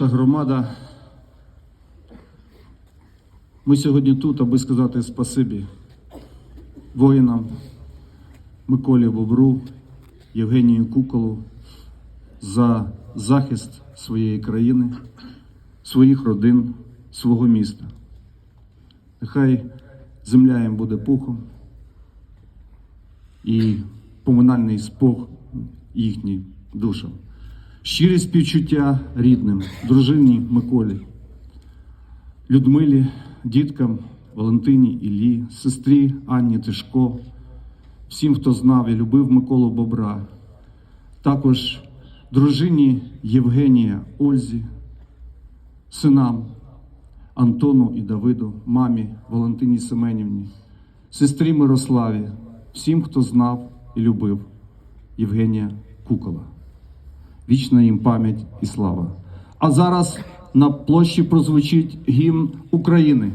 Наша громада. Ми сьогодні тут, аби сказати спасибі воїнам Миколі Бобру, Євгенію Куколу за захист своєї країни, своїх родин, свого міста. Нехай земля їм буде пухом і поминальний спог їхнім душам. Щирі співчуття рідним, дружині Миколі, Людмилі, діткам Валентині Іллі, сестрі Анні Тишко, всім, хто знав і любив Миколу Бобра, також дружині Євгенія Ользі, синам Антону і Давиду, мамі Валентині Семенівні, сестрі Мирославі, всім, хто знав і любив Євгенія Кукола. Вічна їм пам'ять і слава. А зараз на площі прозвучить гімн України.